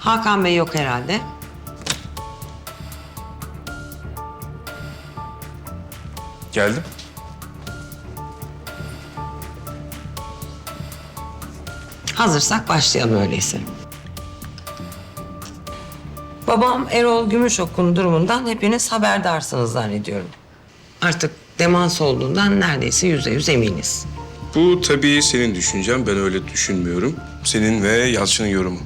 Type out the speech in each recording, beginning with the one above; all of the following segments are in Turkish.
Hakan Bey yok herhalde. Geldim. Hazırsak başlayalım öyleyse. Babam Erol Gümüşok'un durumundan hepiniz haberdarsınız zannediyorum. Artık demans olduğundan neredeyse yüzde yüz eminiz. Bu tabii senin düşüncen. Ben öyle düşünmüyorum. Senin ve Yalçın'ın yorumu.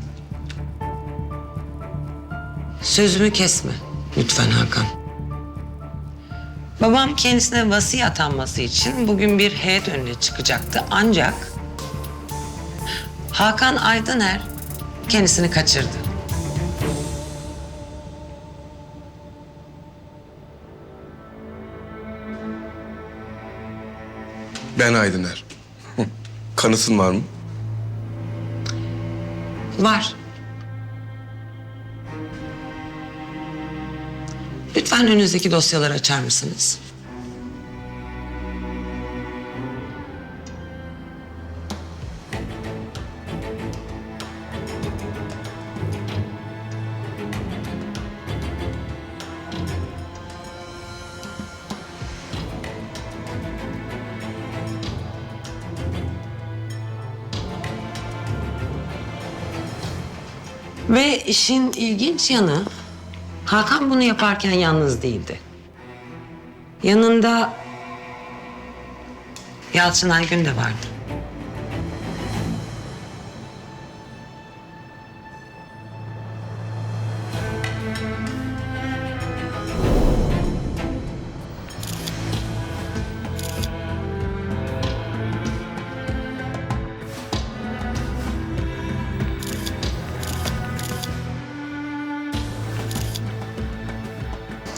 Sözümü kesme lütfen Hakan. Babam kendisine vasi atanması için bugün bir heyet önüne çıkacaktı ancak Hakan Aydıner kendisini kaçırdı. Ben Aydıner. Kanıtın var mı? Var. Lütfen önünüzdeki dosyaları açar mısınız? Ve işin ilginç yanı Hakan bunu yaparken yalnız değildi. Yanında Yalçın Aygün de vardı.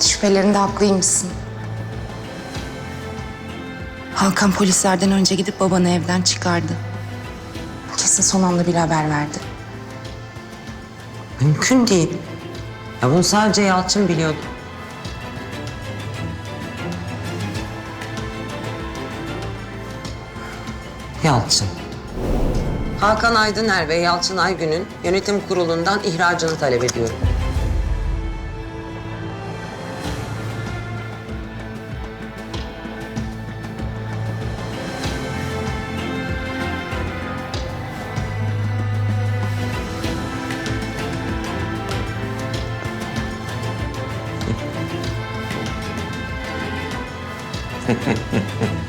Şüphelerinde haklıymışsın. Hakan polislerden önce gidip babanı evden çıkardı. Kesin son anda bir haber verdi. Mümkün değil. Ya bunu sadece Yalçın biliyordu. Yalçın. Hakan Aydıner ve Yalçın Aygün'ün yönetim kurulundan ihracını talep ediyorum. フフフ。